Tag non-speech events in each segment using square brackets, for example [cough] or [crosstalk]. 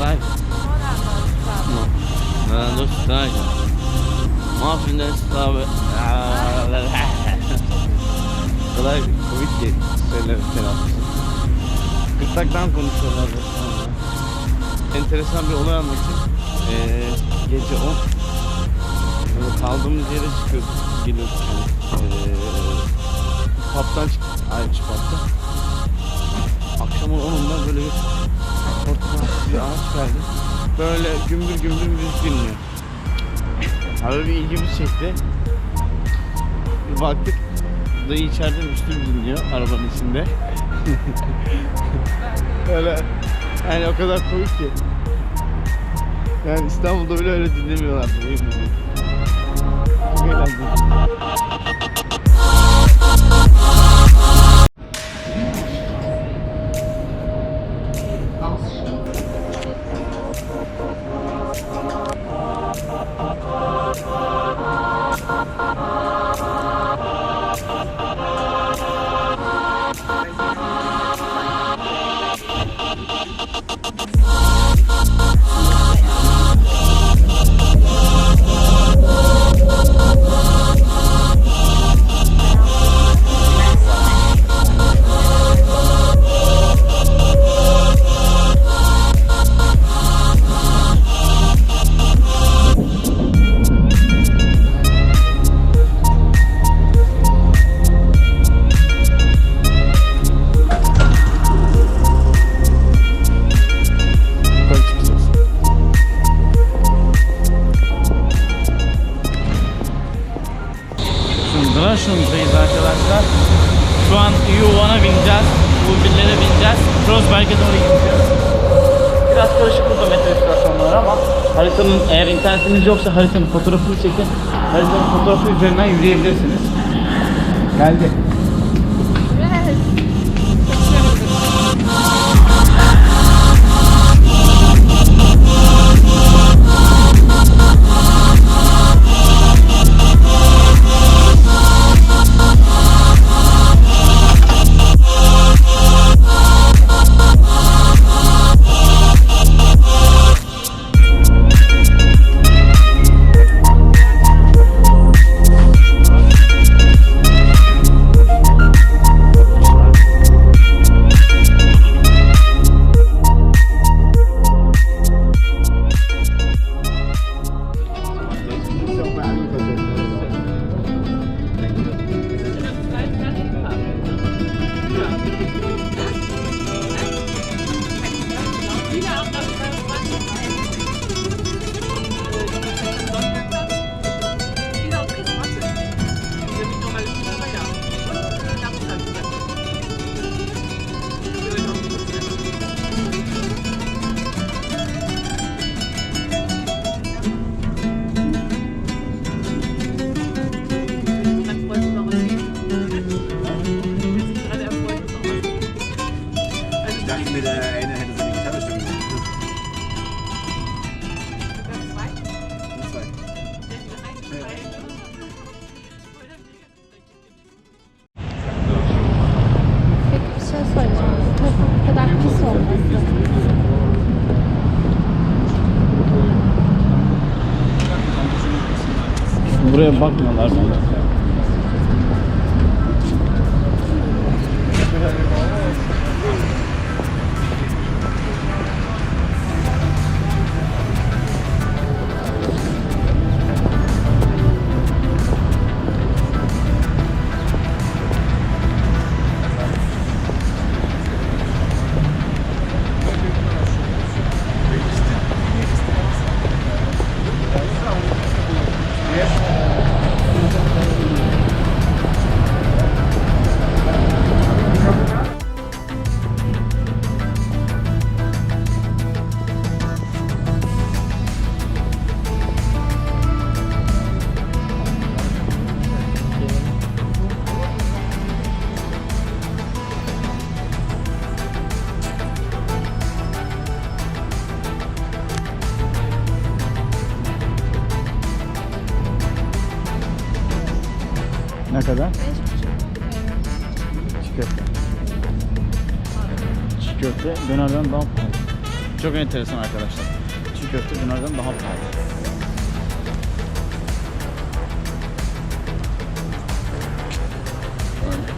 nostalgia. Sai? No. La nostalgia. Muffin stava. Kolay komik ki. Söyle telaffuz. Gırtlaktan konuşuyorlar. Enteresan bir olay anlatayım. Ee, gece 10 böyle kaldığımız yere çıkıyorduk. Geliyorduk hani. Ee, pub'dan çıktık. Ayrıca pub'dan. Akşamın 10'unda böyle bir portakal bir ağaç geldi. Böyle gümbür gümbür müzik dinliyor. Abi bir ilgimizi çekti. Bir baktık. Dayı içeride Müslüm dinliyor arabanın içinde. [laughs] Öyle yani o kadar komik ki. Yani İstanbul'da bile öyle dinlemiyorlar. Çok eğlenceli. U1'a bineceğiz. U1'lere bineceğiz. Kreuzberg'e doğru gideceğiz. Biraz karışık burada metro istasyonları ama haritanın eğer internetiniz yoksa haritanın fotoğrafını çekin. Haritanın fotoğrafı üzerinden yürüyebilirsiniz. Geldi. Buraya bakmıyorlar bence. Ne kadar? Çiğ köfte. Çiğ köfte dönerden daha pahalı. Çok enteresan arkadaşlar. Çiğ köfte dönerden daha pahalı.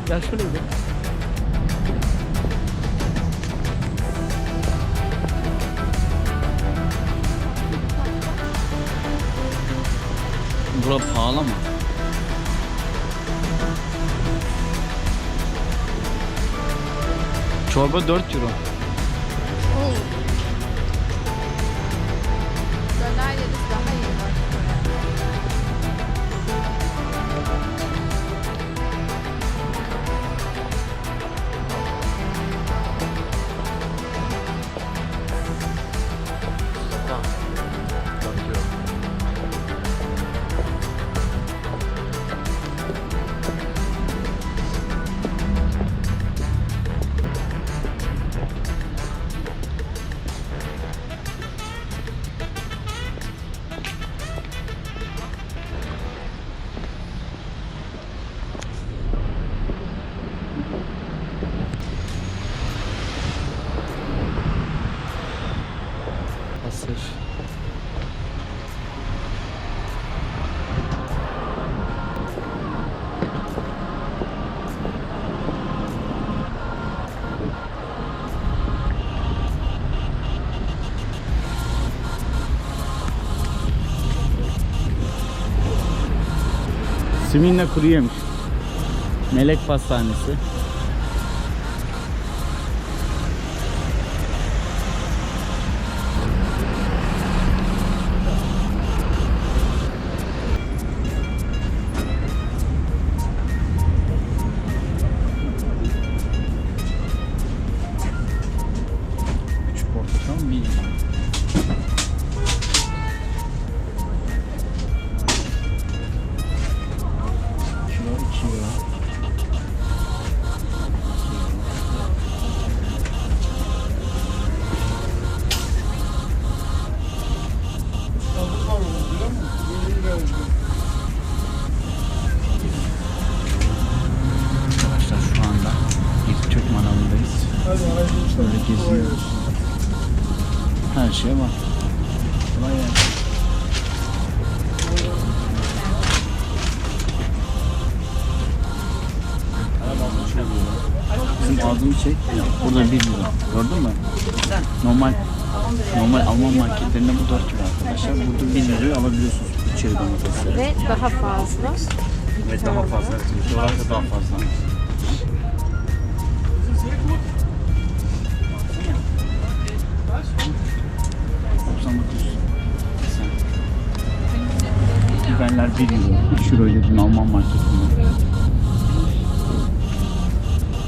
Gel şöyle gidelim. Bura pahalı mı? Çorba 4 euro. Döner yeriz daha iyi var. Siminle kuru yemiş. Melek Pastanesi. Böyle geziyoruz. Her şey var. Kolay gelsin. Bizim aldığımız şey burada 1 lira. Gördün mü? Normal normal Alman marketlerinde bu 4 lira arkadaşlar. Burada 1 liraya alabiliyorsunuz içeri domatesleri. Ve daha fazla. Evet daha fazla. Dolarsa daha fazla. Doksan dokuz sen. Biberler 1 euro. 3 euro dedim Alman marketinde.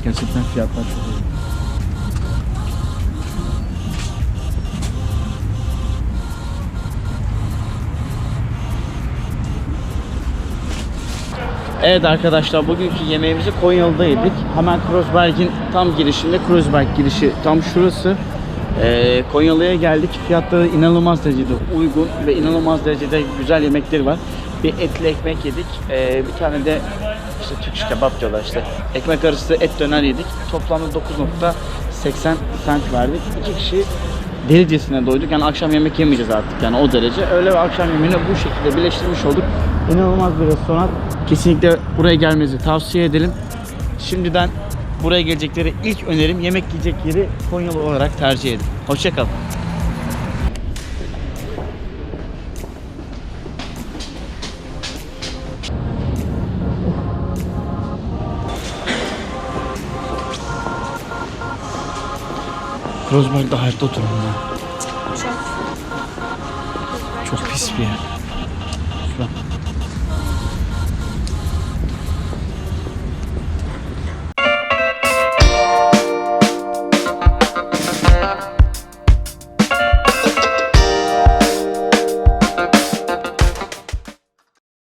Gerçekten fiyatlar çok iyi. Evet arkadaşlar bugünkü yemeğimizi Konyalı'da yedik. Hemen Kreuzberg'in tam girişinde Kreuzberg girişi tam şurası. Ee, Konyalı'ya geldik. Fiyatları inanılmaz derecede uygun ve inanılmaz derecede güzel yemekleri var. Bir etli ekmek yedik. Ee, bir tane de işte Türk kebap diyorlar işte. Ekmek arası et döner yedik. Toplamda 9.80 cent verdik. İki kişi delicesine doyduk. Yani akşam yemek yemeyeceğiz artık yani o derece. Öğle ve akşam yemeğini bu şekilde birleştirmiş olduk. İnanılmaz bir restoran. Kesinlikle buraya gelmenizi tavsiye edelim. Şimdiden buraya gelecekleri ilk önerim yemek yiyecek yeri Konyalı olarak tercih edin. Hoşçakalın. Kreuzberg'de hayatta oturamam ben. Çok pis bir yer.